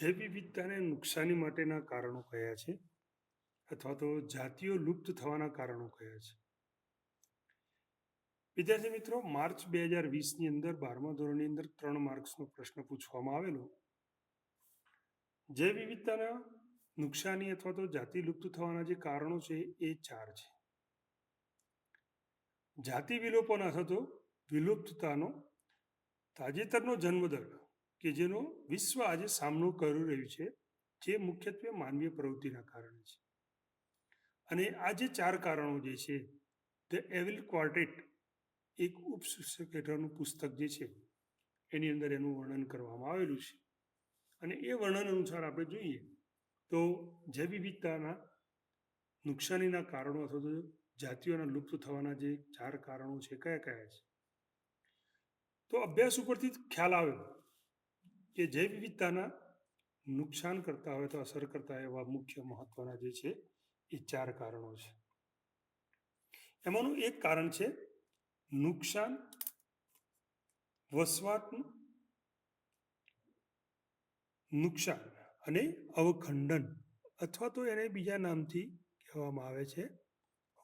જૈવ વિવિધતાને નુકસાની માટેના કારણો કયા છે? અથવા તો જાતિઓ લુપ્ત થવાના કારણો કયા છે? વિદ્યાર્થી મિત્રો, માર્ચ બે હજાર વીસની અંદર બારમા ધોરણની અંદર ત્રણ માર્ક્સનો પ્રશ્ન પૂછવામાં આવેલો. જૈવ વિવિધતાના નુકસાની અથવા તો જાતિ લુપ્ત થવાના જે કારણો છે એ ચાર છે. જાતિ વિલોપન અથવા તો વિલુપ્તતાનો તાજેતરનો જન્મદર કે જેનો વિશ્વ આજે સામનો કરી રહ્યું છે, જે મુખ્યત્વે માનવીય પ્રવૃત્તિના કારણે છે. અને આ જે ચાર કારણો જે છે ધ એવિલ ક્વાર્ટેટ એક ઉપશીર્ષક હેઠળનું પુસ્તક જે છે, એની અંદર એનું વર્ણન કરવામાં આવેલું છે. અને એ વર્ણન અનુસાર આપણે જોઈએ તો જૈવ વિવિધતાના નુકસાનીના કારણો અથવા તો જાતિઓના લુપ્ત થવાના જે ચાર કારણો છે, કયા કયા છે? તો અભ્યાસ ઉપરથી ખ્યાલ આવ્યો કે જૈવ વિવિધતાના નુકસાન કરતા હોય તો અસર કરતા એવા મુખ્ય મહત્વના જે છે એ ચાર કારણો છે. એમાંનું એક કારણ છે નુકસાન, વસવાટનું નુકસાન અને અવખંડન અથવા તો એને બીજા નામથી કહેવામાં આવે છે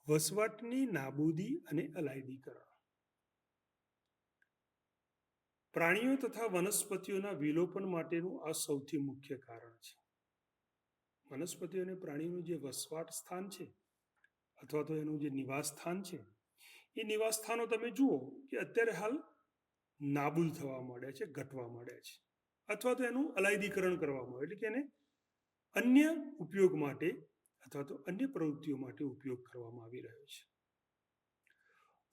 વસવાટની નાબૂદી અને અલાયદીકરણ. પ્રાણીઓ તથા વનસ્પતિઓના વિલોપન માટેનું આ સૌથી મુખ્ય કારણ છે. વનસ્પતિઓ અને પ્રાણીનું જે વસવાટ સ્થાન છે, અથવા તો એનું જે નિવાસ સ્થાન છે, એ નિવાસ સ્થાનો તમે જુઓ કે અત્યારે હાલ નાબૂદ થવા માંડ્યા છે, ઘટવા માંડ્યા છે, અથવા તો એનું અલાયદીકરણ કરવામાં આવે એટલે કે એને અન્ય ઉપયોગ માટે અથવા તો અન્ય પ્રવૃત્તિઓ માટે ઉપયોગ કરવામાં આવી રહ્યો છે.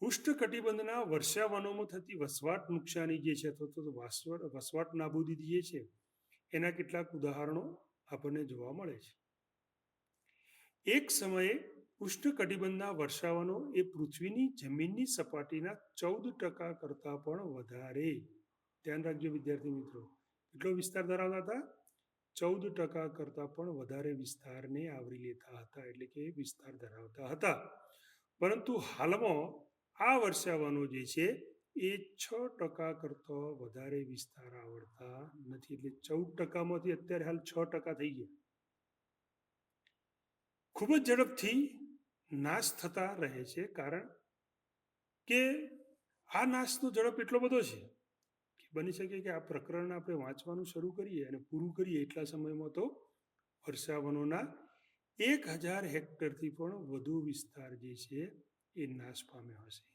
ઉષ્ણકટિબંધના વર્ષાવનોમાં થતી વસવાટ નુકસાની જે છે અથવા તો વસવાટ નાબૂદી જે છે. એના કેટલાક ઉદાહરણો આપણને જોવા મળે છે. એક સમયે ઉષ્ણકટિબંધના વર્ષાવનો એ પૃથ્વીની જમીનની સપાટીના ચૌદ ટકા કરતાં પણ વધારે. ધ્યાન રાખજો વિદ્યાર્થી મિત્રો. કેટલો વિસ્તાર ધરાવતા હતા? ચૌદ ટકા કરતાં પણ વધારે વિસ્તારને આવરી લેતા હતા. એટલે કે વિસ્તાર ધરાવતા હતા. પરંતુ હાલમાં આ વર્ષાવનો જે છે, એ છ ટકા કરતો વધારે વિસ્તાર આવડતા નથી. એટલે ચૌદ ટકામાંથી અત્યારે હાલ છ ટકા થઈ ગયા. ખૂબ જ ઝડપથી નાશ થતા રહે છે, કારણ કે આ નાશનો ઝડપ એટલો બધો છે કે બની શકે કે આ પ્રકરણ આપણે વાંચવાનું શરૂ કરીએ અને પૂરું કરીએ એટલા સમયમાં તો વર્ષાવનોના એક હજાર હેક્ટરથી પણ વધુ વિસ્તાર જે છે એ નાશ પામ્યો હશે.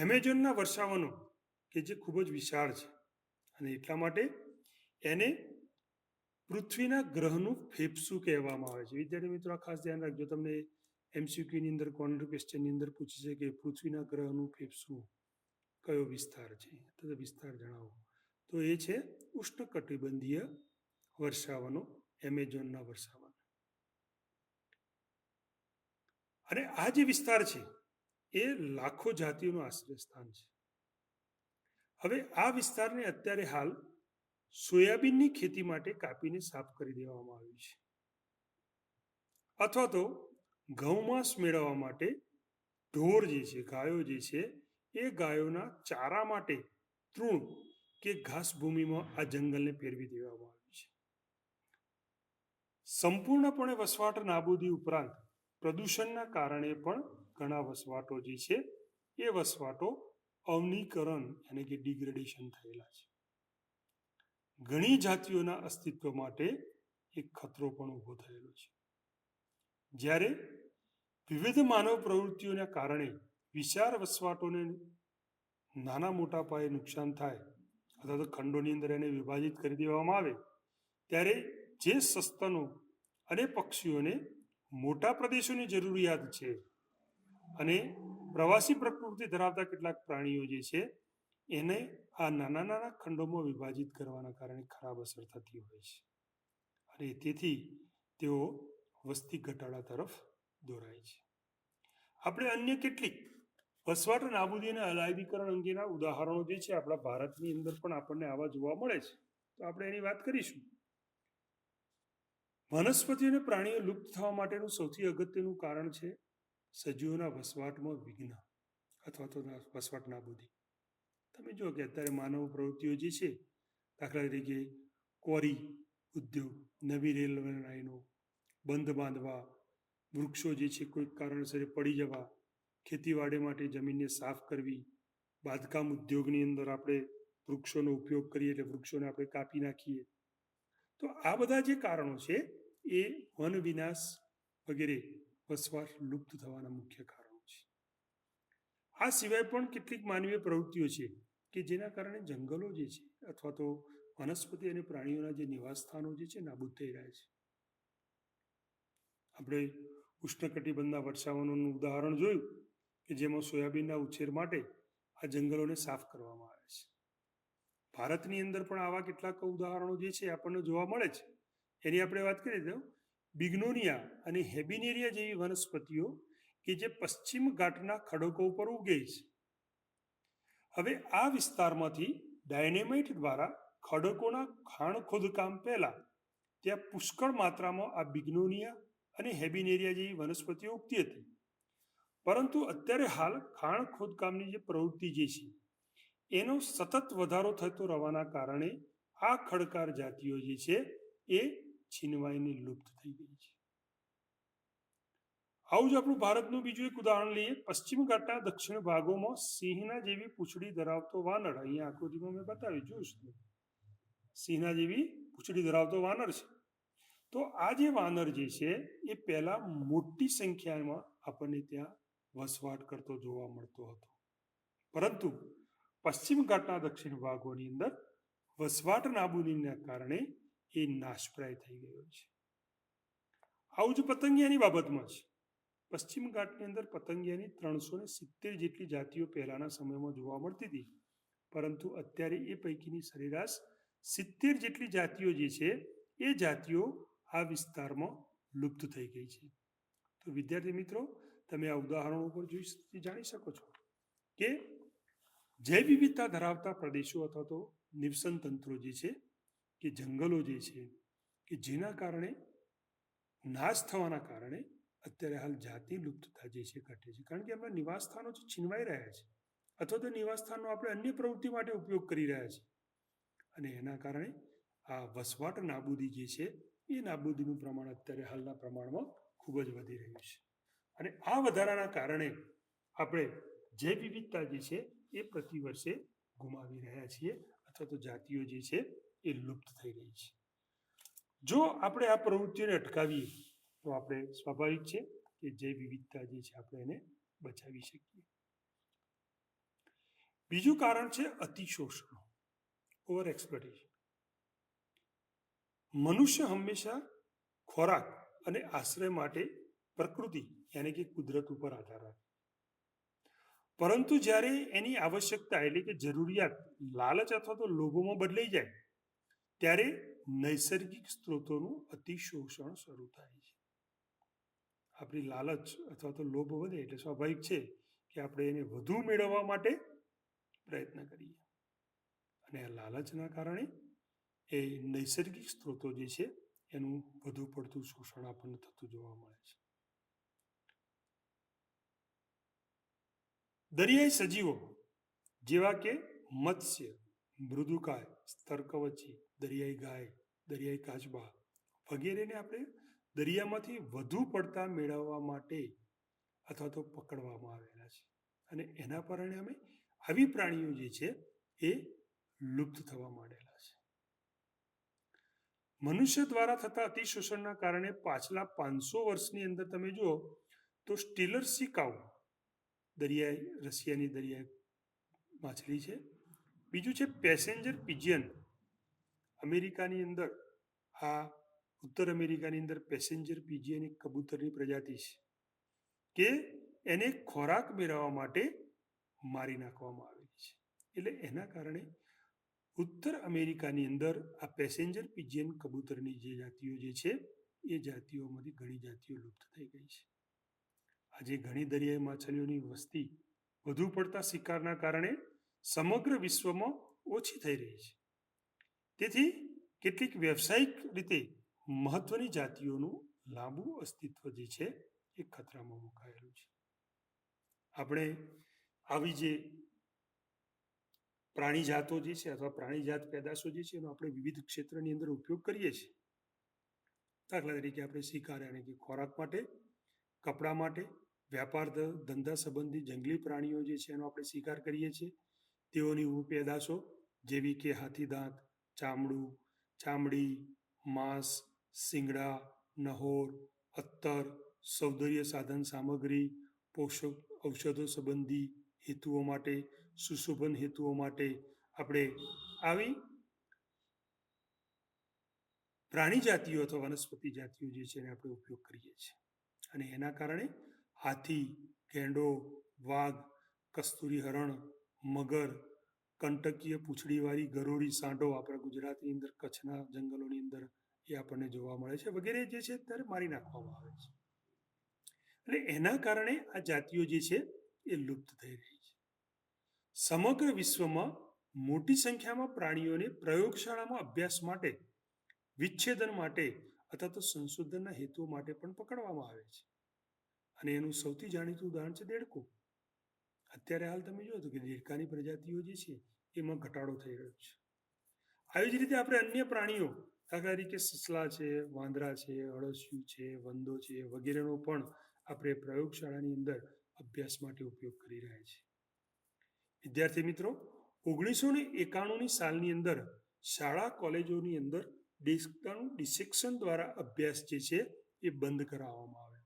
એમેઝોનના વર્ષાવનો કે જે ખૂબ જ વિશાળ છે, અને એટલા માટે એને પૃથ્વીના ગ્રહનું ફેફસું કહેવામાં આવે છે. વિદ્યાર્થી મિત્રો, આ ખાસ ધ્યાન રાખજો. તમને એમસીક્યુની અંદર કોર્નર ક્વેશ્ચનની અંદર પૂછી છે કે પૃથ્વીના ગ્રહનું ફેફસું કયો વિસ્તાર છે? તો વિસ્તાર જણાવો. તો એ છે ઉષ્ણકટિબંધીય વર્ષાવનો એમેઝોનના વર્ષાવનો અને આ જે વિસ્તાર છે, એ લાખો જાતિઓનું આશ્રય સ્થાન છે. હવે આ વિસ્તારને અત્યારે હાલ સોયાબીનની ખેતી માટે કાપીને સાફ કરી દેવામાં આવ્યું છે. અથવા તો ઘઉંમાંસ મેળવવા માટે ઢોર જે છે, ગાયો જે છે, એ ગાયોના ચારા માટે તૃણ કે ઘાસ ભૂમિમાં આ જંગલને ફેરવી દેવામાં આવ્યું છે. સંપૂર્ણપણે વસવાટ નાબૂદી ઉપરાંત પ્રદૂષણના કારણે પણ ઘણા વસવાટો જે છે, એ વસવાટો અવનીકરણ એટલે કે ડિગ્રેડેશન થયેલા છે. ઘણી જાતિઓના અસ્તિત્વ માટે એક ખતરો પણ ઊભો થયેલો છે. જ્યારે વિવિધ માનવ પ્રવૃત્તિઓના કારણે વિશાળ વસવાટોને નાના મોટા પાયે નુકસાન થાય, અથવા તો ખંડોની અંદર એને વિભાજિત કરી દેવામાં આવે, ત્યારે જે સસ્તનો અને પક્ષીઓને મોટા પ્રદેશોની જરૂરિયાત છે. અને પ્રવાસી પ્રકૃતિ ધરાવતા કેટલાક પ્રાણીઓ જે છે, એને આ નાના નાના ખંડોમાં વિભાજિત કરવાના કારણે ખરાબ અસર થતી હોય છે. અને તેથી તેઓ વસ્તી ઘટાડા તરફ દોરાય છે. આપણે અન્ય કેટલીક વસવાટ નાબૂદી અને અલાયદીકરણ અંગેના ઉદાહરણો જે છે, આપણા ભારતની અંદર પણ આપણને આવા જોવા મળે છે. તો આપણે એની વાત કરીશું. વનસ્પતિ અને પ્રાણીઓ લુપ્ત થવા માટેનું સૌથી અગત્યનું કારણ છે સજીવોના વસવાટમાં વિઘ્ન અથવા તો વસવાટ નાબૂદી. તમે જુઓ કે અત્યારે માનવ પ્રવૃત્તિઓ જે છે, દાખલા તરીકે કોરી ઉદ્યોગ, નવી રેલવે લાઈનો, બંધ બાંધવા, વૃક્ષો જે છે કોઈક કારણસર પડી જવા, ખેતીવાડી માટે જમીનને સાફ કરવી, બાંધકામ ઉદ્યોગની અંદર આપણે વૃક્ષોનો ઉપયોગ કરીએ એટલે વૃક્ષોને આપણે કાપી નાખીએ તો આ બધા જે કારણો છે, એ વન વિનાશ વગેરે વસવાટ લુપ્ત થવાના મુખ્ય કારણો છે. આ સિવાય પણ કેટલીક માનવીય પ્રવૃત્તિઓ છે કે જેના કારણે જંગલો જે છે અથવા તો વનસ્પતિ અને પ્રાણીઓના જે નિવાસસ્થાનો જે છે નાબૂદ થઈ રહ્યા છે. આપણે ઉષ્ણકટિબંધના વર્ષાવનોનું ઉદાહરણ જોયું કે જેમાં સોયાબીનના ઉછેર માટે આ જંગલોને સાફ કરવામાં આવે છે. ભારતની અંદર પણ આવા કેટલાક ઉદાહરણો જે છે, આપણને જોવા મળે છે. એની આપણે વાત કરીએ તો બિગ્નોનિયા અને હેબિનેરિયા જેવી વનસ્પતિઓ કે જે પશ્ચિમ ઘાટના ખડકો ઉપર ઉગે છે. હવે આ વિસ્તારમાંથી ડાયનેમાઇટ દ્વારા ખડકોના ખાણ ખોદકામ પહેલા ત્યાં પુષ્કળ માત્રામાં આ બિગ્નોનિયા અને હેબિનેરિયા જેવી વનસ્પતિઓ ઉગતી હતી. પરંતુ અત્યારે હાલ ખાણ ખોદકામની જે પ્રવૃત્તિ જે છે એનો સતત વધારો થતો રહેવાના કારણે આ ખડકાર જાતિઓ જે છે એ છીનવાઈને લુપ્ત થઈ ગઈ છે. આવું જ આપણું ભારતનું બીજું એક ઉદાહરણ લઈએ. પશ્ચિમ ઘાટના દક્ષિણ ભાગોમાં સિંહના જેવી પૂંછડી ધરાવતો વાનર, અહીંયા આકૃતિમાં મેં બતાવી જોઈશું સિંહના જેવી પૂંછડી ધરાવતો વાનર છે. તો આ જે વાનર જે છે એ પહેલા મોટી સંખ્યામાં આપણને ત્યાં વસવાટ કરતો જોવા મળતો હતો. પરંતુ પશ્ચિમ ઘાટના દક્ષિણ ભાગોની અંદર વસવાટ નાબૂદીના કારણે એ નાશપ્રાય થઈ ગયો છે. આવું જ પતંગિયાની બાબતમાં છે. પશ્ચિમ ઘાટની અંદર પતંગિયાની ત્રણસો ને સિત્તેર જેટલી જાતિઓ પહેલાના સમયમાં જોવા મળતી હતી. પરંતુ અત્યારે એ પૈકીની સરેરાશ સિત્તેર જેટલી જાતિઓ જે છે, એ જાતિઓ આ વિસ્તારમાં લુપ્ત થઈ ગઈ છે. તો વિદ્યાર્થી મિત્રો, તમે આ ઉદાહરણો પર જોઈ જાણી શકો છો કે જૈવ વિવિધતા ધરાવતા પ્રદેશો અથવા તો નિવસન તંત્રો જે છે, કે જંગલો જે છે, કે જેના કારણે નાશ થવાના કારણે અત્યારે હાલ જાતિ લુપ્તતા જે છે ઘટે છે. કારણ કે એમના નિવાસસ્થાનો જે છીનવાઈ રહ્યા છે અથવા તો નિવાસસ્થાનનો આપણે અન્ય પ્રવૃત્તિ માટે ઉપયોગ કરી રહ્યા છીએ અને એના કારણે આ વસવાટ નાબૂદી જે છે, એ નાબૂદીનું પ્રમાણ અત્યારે હાલના પ્રમાણમાં ખૂબ જ વધી રહ્યું છે. અને આ વધારાના કારણે આપણે જૈવ વિવિધતા જે છે એ પ્રતિ વર્ષે ગુમાવી રહ્યા છીએ અથવા તો જાતિઓ જે છે એ લુપ્ત થઈ રહી છે. જો આપણે આ પ્રવૃત્તિઓને અટકાવીએ, તો આપણે સ્વાભાવિક છે કે જૈવ વિવિધતા જે છે આપણે એને બચાવી શકીએ. બીજું કારણ છે અતિશોષણ ઓવર એક્સપ્લોટેશન મનુષ્ય હંમેશા ખોરાક અને આશ્રય માટે પ્રકૃતિ, યાની કે કુદરત ઉપર આધાર રાખે. પરંતુ જ્યારે એની આવશ્યકતા એટલે કે જરૂરિયાત લાલચ અથવા તો લોભોમાં બદલાઈ જાય, ત્યારે નૈસર્ગિક સ્ત્રોતોનું અતિશોષણ શરૂ થાય છે. આપણી લાલચ અથવા તો લોભ વધે એટલે સ્વાભાવિક છે કે આપણે એને વધુ મેળવવા માટે પ્રયત્ન કરીએ. અને આ લાલચના કારણે એ નૈસર્ગિક સ્ત્રોતો જે છે એનું વધુ પડતું શોષણ આપણને થતું જોવા મળે છે. દરિયાઈ સજીવો જેવા કે મત્સ્ય, મૃદુકાય, સ્તરકવચી, દરિયાઈ ગાય, દરિયાઈ કાચબા વગેરેને આપણે દરિયામાંથી વધુ પડતા મેળવવા માટે અથવા તો પકડવામાં આવેલા છે. અને એના પરિણામે આવી પ્રાણીઓ જે છે એ લુપ્ત થવા માંડેલા છે. મનુષ્ય દ્વારા થતા અતિશોષણના કારણે પાછલા પાંચસો વર્ષની અંદર તમે જુઓ તો સ્ટીલર સિકાઉ દરિયાઈ રશિયાની દરિયાઈ માછલી છે. બીજું છે પેસેન્જર પિજિયન. અમેરિકાની અંદર આ ઉત્તર અમેરિકાની અંદર પેસેન્જર પિજિયન એક કબૂતરની પ્રજાતિ છે કે એને ખોરાક મેળવવા માટે મારી નાખવામાં આવેલી છે. એટલે એના કારણે ઉત્તર અમેરિકાની અંદર આ પેસેન્જર પિજિયન કબૂતરની જે જાતિઓ જે છે, એ જાતિઓમાંથી ઘણી જાતિઓ લુપ્ત થઈ ગઈ છે. આજે ઘણી દરિયાઈ માછલીઓની વસ્તી વધુ પડતા શિકારના કારણે સમગ્ર વિશ્વમાં ઓછી થઈ રહી છે. તેથી કેટલીક વ્યવસાયિક રીતે મહત્વની જાતિઓનું લાંબુ અસ્તિત્વ જે છે એ ખતરામાં મુકાયેલું છે. આપણે આવી જે પ્રાણી જાતો જે છે અથવા પ્રાણી જાત પેદાશો જે છે એનો આપણે વિવિધ ક્ષેત્રની અંદર ઉપયોગ કરીએ છીએ. દાખલા તરીકે આપણે શિકાર અને કે ખોરાક માટે, કપડાં માટે વ્યાપાર ધંધા સંબંધી જંગલી પ્રાણીઓ જે છે એનો આપણે શિકાર કરીએ છીએ. તેઓની પેદાશો જેવી કે હાથીદાંત, ચામડું, ચામડી, માંસ, શિંગડા, નહોર, અત્તર, સૌંદર્ય સાધન સામગ્રી, પોષક ઔષધો સંબંધી હેતુઓ માટે, સુશોભન હેતુઓ માટે આપણે આવી પ્રાણી જાતિઓ અથવા વનસ્પતિ જાતિઓ જે છે એને આપણે ઉપયોગ કરીએ છીએ. અને એના કારણે હાથી, ગેંડો, વાઘ કસ્તુરી હરણ મગર, કંટકીય પૂંછડીવાળી ગરોળી સાંઢો આપણા ગુજરાતની અંદર, કચ્છના જંગલોની અંદર એ આપણને જોવા મળે છે. વગેરે જે છે ત્યારે મારી નાખવામાં આવે છે. એટલે એના કારણે આ જાતિઓ જે છે એ લુપ્ત થઈ રહી છે. સમગ્ર વિશ્વમાં મોટી સંખ્યામાં પ્રાણીઓને પ્રયોગશાળામાં અભ્યાસ માટે, વિચ્છેદન માટે અથવા તો સંશોધનના હેતુઓ માટે પણ પકડવામાં આવે છે. અને એનું સૌથી જાણીતું ઉદાહરણ છે દેડકો. અત્યારે હાલ તમે જુઓ તો કે દેડકાની પ્રજાતિઓ જે છે, એમાં ઘટાડો થઈ રહ્યો છે. આવી જ રીતે આપણે અન્ય પ્રાણીઓ, દાખલા તરીકે સસલા છે, વાંદરા છે, અળસિયું છે, વંદો છે વગેરેનો પણ આપણે પ્રયોગશાળાની અંદર અભ્યાસ માટે ઉપયોગ કરી રહ્યા છીએ. વિદ્યાર્થી મિત્રો, ઓગણીસો ને એકાણુંની સાલની અંદર શાળા કોલેજોની અંદર ડિસ્કાઉન્ટ ડિસેક્શન દ્વારા અભ્યાસ જે છે, એ બંધ કરાવવામાં આવ્યો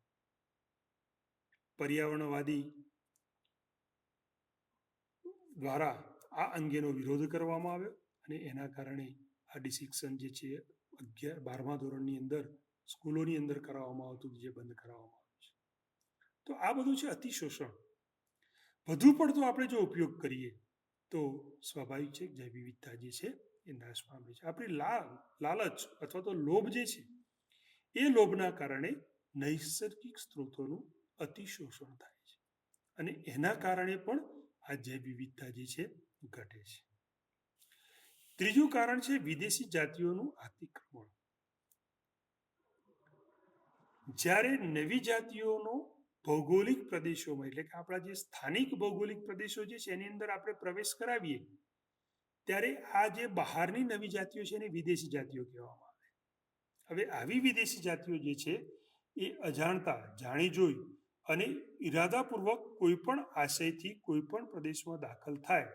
પર્યાવરણવાદી દ્વારા આ અંગેનો વિરોધ કરવામાં આવ્યો અને એના કારણે આ ડિસિક્શન જે છે અગિયાર, બારમા ધોરણની અંદર સ્કૂલોની અંદર કરાવવામાં આવતું જે બંધ કરાવવામાં આવ્યું છે. તો આ બધું છે અતિશોષણ. વધુ પડતો આપણે જો ઉપયોગ કરીએ તો સ્વાભાવિક છે જૈવ વિવિધતા જે છે એ નાશ પામે છે. આપણી લાલ, લાલચ અથવા તો લોભ જે છે એ લોભના કારણે નૈસર્ગિક સ્ત્રોતોનું અતિશોષણ થાય છે. અને એના કારણે પણ આ જૈવ વિવિધતા જે છે, ઘટે છે. ત્રીજું કારણ છે વિદેશી જાતિઓનું અતિક્રમણ. જ્યારે નવી જાતિઓનો ભૌગોલિક પ્રદેશોમાં, એટલે કે આપણા જે સ્થાનિક ભૌગોલિક પ્રદેશો જે છે, એની અંદર આપણે પ્રવેશ કરાવીએ, ત્યારે આ જે બહારની નવી જાતિઓ છે એને વિદેશી જાતિઓ કહેવામાં આવે. હવે આવી વિદેશી જાતિઓ જે છે, એ અજાણતા જાણી જોઈ અને ઈરાદાપૂર્વક કોઈ પણ આશયથી કોઈ પણ પ્રદેશમાં દાખલ થાય,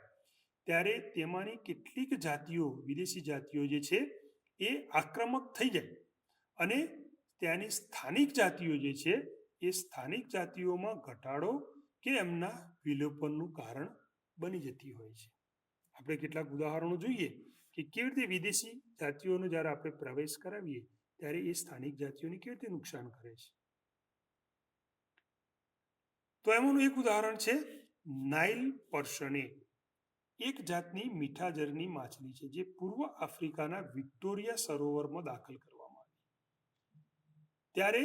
ત્યારે તેમાંની કેટલીક જાતિઓ, વિદેશી જાતિઓ જે છે, એ આક્રમક થઈ જાય. અને ત્યાંની સ્થાનિક જાતિઓ જે છે, એ સ્થાનિક જાતિઓમાં ઘટાડો કે એમના વિલોપનનું કારણ બની જતી હોય છે. આપણે કેટલાક ઉદાહરણો જોઈએ કે કેવી રીતે વિદેશી જાતિઓનો જ્યારે આપણે પ્રવેશ કરાવીએ, ત્યારે એ સ્થાનિક જાતિઓને કેવી રીતે નુકસાન કરે છે? તો એમાંનું એક ઉદાહરણ છે નાઇલ પર્શને. એક જાતની મીઠા જળની માછલી છે જે પૂર્વ આફ્રિકાના વિક્ટોરિયા સરોવરમાં દાખલ કરવામાં આવી. ત્યારે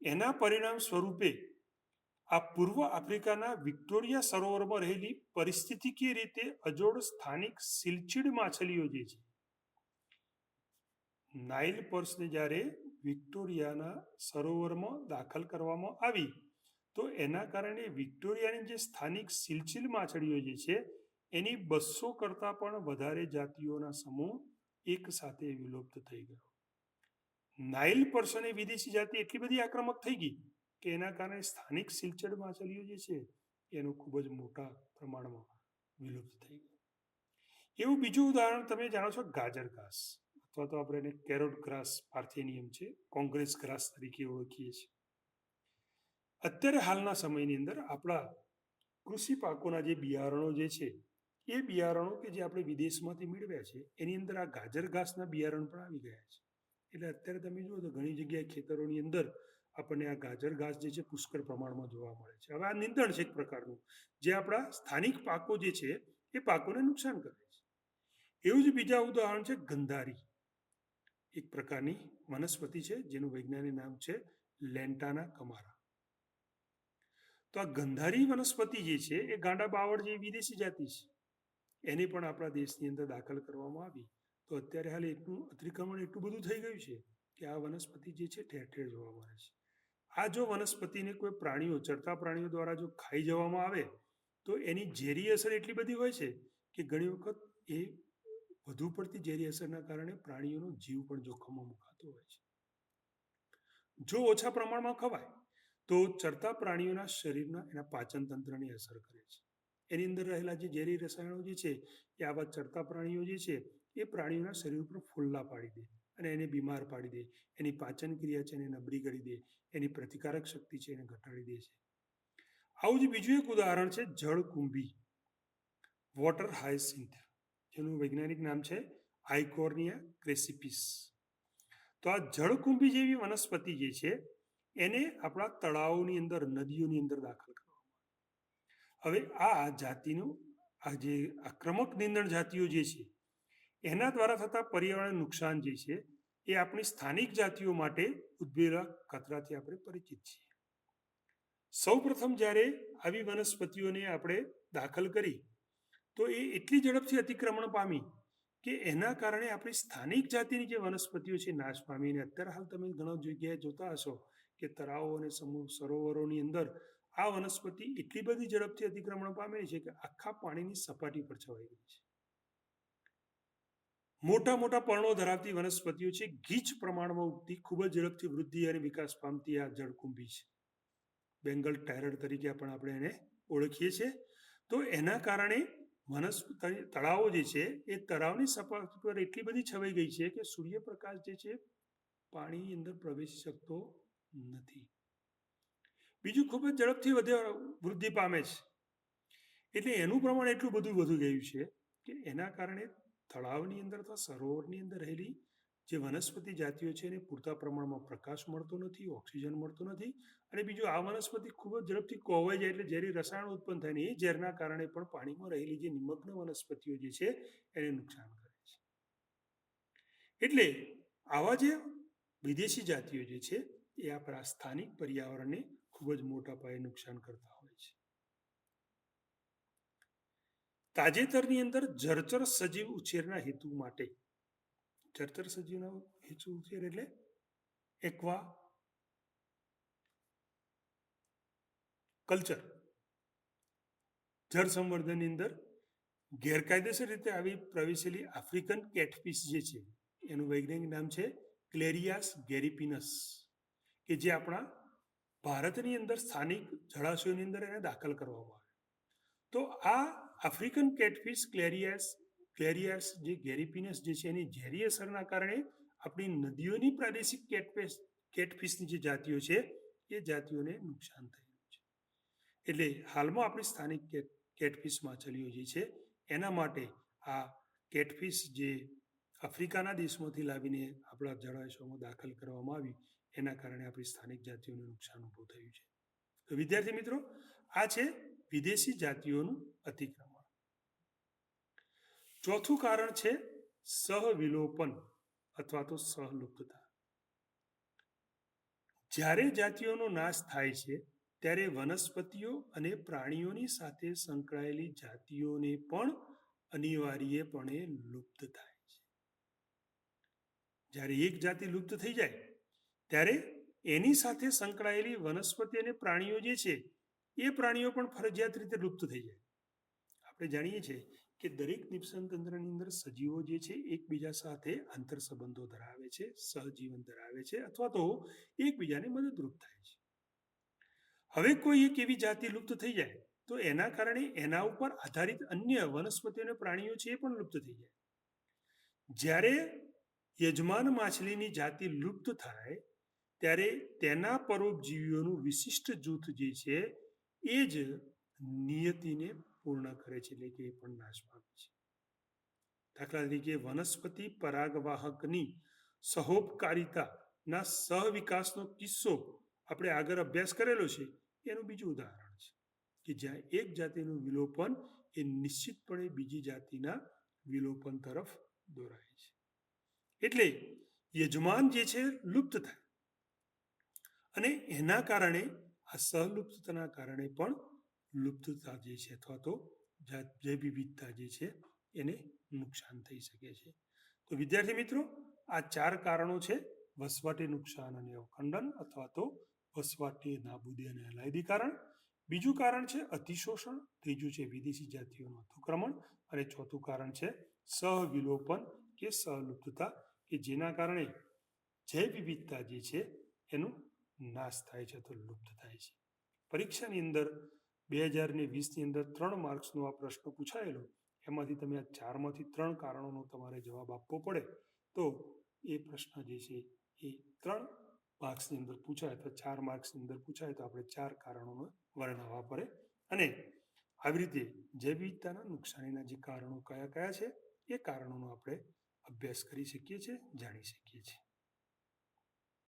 એના પરિણામ સ્વરૂપે આ પૂર્વ આફ્રિકાના વિક્ટોરિયા સરોવરમાં રહેલી પરિસ્થિતિકીય રીતે અજોડ સ્થાનિક સિલચીડ માછલીઓ જે છે. નાઇલ પર્સને જ્યારે વિક્ટોરિયાના સરોવરમાં દાખલ કરવામાં આવી તો એના કારણે વિક્ટોરિયાની જે સ્થાનિક સિલચિલ માછલીઓ જે છે, એની બસો કરતાં પણ વધારે જાતિઓના સમૂહ એક સાથે વિલુપ્ત થઈ ગયો. નાઇલ પર્સને વિદેશી જાતિ એટલી બધી આક્રમક થઈ ગઈ કે એના કારણે સ્થાનિક સિલચર માછલીઓ જે છે, એનું ખૂબ જ મોટા પ્રમાણમાં વિલુપ્ત થઈ ગયું. એવું બીજું ઉદાહરણ તમે જાણો છો ગાજર ઘાસ, અથવા તો આપણે એને કેરોટ ગ્રાસ પાર્થેનિયમ છે, કોંગ્રેસ ગ્રાસ તરીકે ઓળખીએ છીએ. અત્યારે હાલના સમયની અંદર આપણા કૃષિ પાકોના જે બિયારણો જે છે, એ બિયારણો કે જે આપણે વિદેશમાંથી મેળવ્યા છે, એની અંદર આ ગાજર ઘાસના બિયારણ પણ આવી ગયા છે. એટલે અત્યારે તમે જુઓ તો ઘણી જગ્યાએ ખેતરોની અંદર આપણને આ ગાજર ઘાસ જે છે પુષ્કળ પ્રમાણમાં જોવા મળે છે. હવે આ નિંદણ છે એક પ્રકારનું. જે આપણા સ્થાનિક પાકો જે છે, એ પાકોને નુકસાન કરે છે. એવું જ બીજા ઉદાહરણ છે ગંધારી. એક પ્રકારની વનસ્પતિ છે, જેનું વૈજ્ઞાનિક નામ છે લેન્ટાના કમારા. તો આ ગંધારી વનસ્પતિ જે છે, એ ગાંડા બાવળ જે વિદેશી જાતિ છે. એને પણ આપણા દેશની અંદર દાખલ કરવામાં આવી. તો અત્યારે હાલ એટલું, અતિક્રમણ એટલું બધું થઈ ગયું છે કે આ વનસ્પતિ જે છે, ઠેર ઠેર જોવા મળે છે. આ જો વનસ્પતિને કોઈ પ્રાણીઓ, ચરતા પ્રાણીઓ દ્વારા જો ખાઈ જવામાં આવે, તો એની ઝેરી અસર એટલી બધી હોય છે કે ઘણી વખત એ વધુ પડતી ઝેરી અસરના કારણે પ્રાણીઓનો જીવ પણ જોખમમાં મુકાતો હોય છે. જો ઓછા પ્રમાણમાં ખવાય તો ચરતા પ્રાણીઓના શરીરના એના પાચન તંત્રની અસર કરે છે. એની અંદર રહેલા જે ઝેરી રસાયણો જે છે, એ આવા ચરતા પ્રાણીઓ જે છે, એ પ્રાણીઓના શરીર ઉપર ફુલ્લા પાડી દે અને એને બીમાર પાડી દે. એની પાચન ક્રિયા છે એને નબળી કરી દે. એની પ્રતિકારક શક્તિ છે એને ઘટાડી દે છે. આવું જ બીજું એક ઉદાહરણ છે જળકુંભી વોટર હાયસિન્થ જેનું વૈજ્ઞાનિક નામ છે આઇકોર્નિયા ક્રેસિપિસ તો આ જળકુંભી જેવી વનસ્પતિ જે છે એને આપણા તળાવોની અંદર, નદીઓની અંદર દાખલ કરવામાં હવે આ જાતિનું, આ જે આક્રમક નિંદણ જાતિઓ જે છે, એના દ્વારા થતા પર્યાવરણ નુકસાન જે છે, એ આપણી સ્થાનિક જાતિઓ માટે ઉદ્ભવેલા ખતરાથી આપણે પરિચિત છીએ. સૌ પ્રથમ જ્યારે આવી વનસ્પતિઓને આપણે દાખલ કરી, તો એ એટલી ઝડપથી અતિક્રમણ પામી કે એના કારણે આપણી સ્થાનિક જાતિની જે વનસ્પતિઓ છે નાશ પામી અને અત્યારે હાલ તમે ઘણા જગ્યાએ જોતા હશો કે તળાવો અને સમૂહ સરોવરોની અંદર આ વનસ્પતિ એટલી બધી ઝડપથી અતિક્રમણ પામેલી છે કે આખા પાણીની સપાટી પર છવાઈ ગઈ છે. મોટા મોટા પર્ણો ધરાવતી વનસ્પતિઓ છે, ગીચ પ્રમાણમાં ઉગતી ખૂબ જ ઝડપથી વૃદ્ધિ અને વિકાસ પામતી આ જળકુંભી છે. બેંગલ ટાયરડ તરીકે પણ આપણે એને ઓળખીએ છીએ. તો એના કારણે વનસ્પતિ તળાવો જે છે, એ તળાવની સપાટી પર એટલી બધી છવાઈ ગઈ છે કે સૂર્યપ્રકાશ જે છે, પાણીની અંદર પ્રવેશી શકતો નથી. બીજું ખૂબ જ ઝડપથી વધે, વૃદ્ધિ પામે છે. એટલે એનું પ્રમાણ એટલું બધું વધુ ગયું છે કે એના કારણે તળાવની અંદર અથવા સરોવરની અંદર રહેલી જે વનસ્પતિ જાતિઓ છે એને પૂરતા પ્રમાણમાં પ્રકાશ મળતો નથી, ઓક્સિજન મળતો નથી અને બીજું આ વનસ્પતિ ખૂબ જ ઝડપથી કોવાઈ જાય એટલે ઝેરી રસાયણ ઉત્પન્ન થાય ને એ ઝેરના કારણે પણ પાણીમાં રહેલી જે નિમગ્ન વનસ્પતિઓ જે છે એને નુકસાન કરે છે. એટલે આવા જે વિદેશી જાતિઓ જે છે એ આપણા સ્થાનિક પર્યાવરણને ખૂબ જ મોટા પાયે નુકસાન કરતા હોય છે. તાજેતરની અંદર જળચર સજીવ ઉછેરના હેતુ માટે જળચર સજીવનો હેતુ ઉછેર એટલે એકવા, કલ્ચર. જળ સંવર્ધનની અંદર ગેરકાયદેસર રીતે આવી પ્રવેશેલી આફ્રિકન કેટફિશ જે છે, એનું વૈજ્ઞાનિક નામ છે ક્લેરિયાસ ગેરીપિનસ, કે જે આપણા ભારતની અંદર સ્થાનિક જળાશયોની અંદર એને દાખલ કરવામાં આવે. તો આ આફ્રિકન કેટફિશ ક્લેરિયાસ ક્લેરિયાસ જે ગેરીપિનસ જે છે એની ઝેરી અસરના કારણે આપણી નદીઓની પ્રાદેશિક કેટફિશ, કેટફિશની જે જાતિઓ છે, એ જાતિઓને નુકસાન થયેલું છે. એટલે હાલમાં આપણી સ્થાનિક કેટ, કેટફિશ માછલીઓ જે છે, એના માટે આ કેટફિશ જે આફ્રિકાના દેશમાંથી લાવીને આપણા જળાશયોમાં દાખલ કરવામાં આવી, એના કારણે આપણી સ્થાનિક જાતિઓને નુકસાન ઊભું થયું છે. તો વિદ્યાર્થી મિત્રો, આ છે વિદેશી જાતિઓનું અતિક્રમણ ચોથું કારણ છે સહવિલોપન અથવા તો સહલુપ્તતા. જ્યારે જાતિઓનો નાશ થાય છે, ત્યારે વનસ્પતિઓ અને પ્રાણીઓની સાથે સંકળાયેલી જાતિઓને પણ અનિવાર્યપણે લુપ્ત થાય છે. જ્યારે એક જાતિ લુપ્ત થઈ જાય, ત્યારે એની સાથે સંકળાયેલી વનસ્પતિ અને પ્રાણીઓ જે છે, એ પ્રાણીઓ પણ ફરજિયાત રીતે લુપ્ત થઈ જાય. આપણે જાણીએ છીએ કે દરેક નિપસન તંત્રની અંદર સજીવો જે છે, એકબીજા સાથે આંતર સંબંધો ધરાવે છે, સહજીવન ધરાવે છે અથવા તો એકબીજાને મદદરૂપ થાય છે. હવે કોઈ એક એવી જાતિ લુપ્ત થઈ જાય, તો એના કારણે એના ઉપર આધારિત અન્ય વનસ્પતિ અને પ્રાણીઓ છે એ પણ લુપ્ત થઈ જાય. જ્યારે યજમાન માછલીની જાતિ લુપ્ત થાય, ત્યારે તેના પરોપજીવીઓનું વિશિષ્ટ જૂથ જે છે, એ જ નિયતિને પૂર્ણ કરે છે, એટલે કે એ પણ નાશ પામે છે. દાખલા તરીકે વનસ્પતિ પરાગવાહકની સહોપકારિતાના સહવિકાસનો કિસ્સો આપણે આગળ અભ્યાસ કરેલો છે, એનું બીજું ઉદાહરણ છે, કે જ્યાં એક જાતિનું વિલોપન એ નિશ્ચિતપણે બીજી જાતિના વિલોપન તરફ દોરાય છે. એટલે યજમાન જે છે લુપ્ત થાય. અને એના કારણે, આ સહલુપ્તતાના કારણે પણ લુપ્તતા જે છે અથવા તો જૈવ વિવિધતા જે છે, એને નુકસાન થઈ શકે છે. તો વિદ્યાર્થી મિત્રો, આ ચાર કારણો છે વસવાટી નુકસાન અને અવખંડન અથવા તો વસવાટની નાબૂદી અને અલાયદી કારણ. બીજું કારણ છે અતિશોષણ, ત્રીજું છે વિદેશી જાતિઓનું અતિક્રમણ અને ચોથું કારણ છે સહવિલોપન કે સહલુપ્તતા કે જેના કારણે જૈવ વિવિધતા જે છે એનું નાશ થાય છે તો લુપ્ત થાય છે. પરીક્ષાની અંદર બે હજાર ને વીસની અંદર ત્રણ માર્ક્સનો આ પ્રશ્ન પૂછાયેલો. એમાંથી તમે આ ચારમાંથી ત્રણ કારણોનો તમારે જવાબ આપવો પડે. તો એ પ્રશ્ન જે છે એ ત્રણ માર્ક્સની અંદર પૂછાય અથવા ચાર માર્ક્સની અંદર પૂછાય તો આપણે ચાર કારણોને વર્ણવવા પડે. અને આવી રીતે જૈવ વિવિધતાના નુકસાનીના જે કારણો કયા કયા છે એ કારણોનો આપણે અભ્યાસ કરી શકીએ છીએ, જાણી શકીએ છીએ.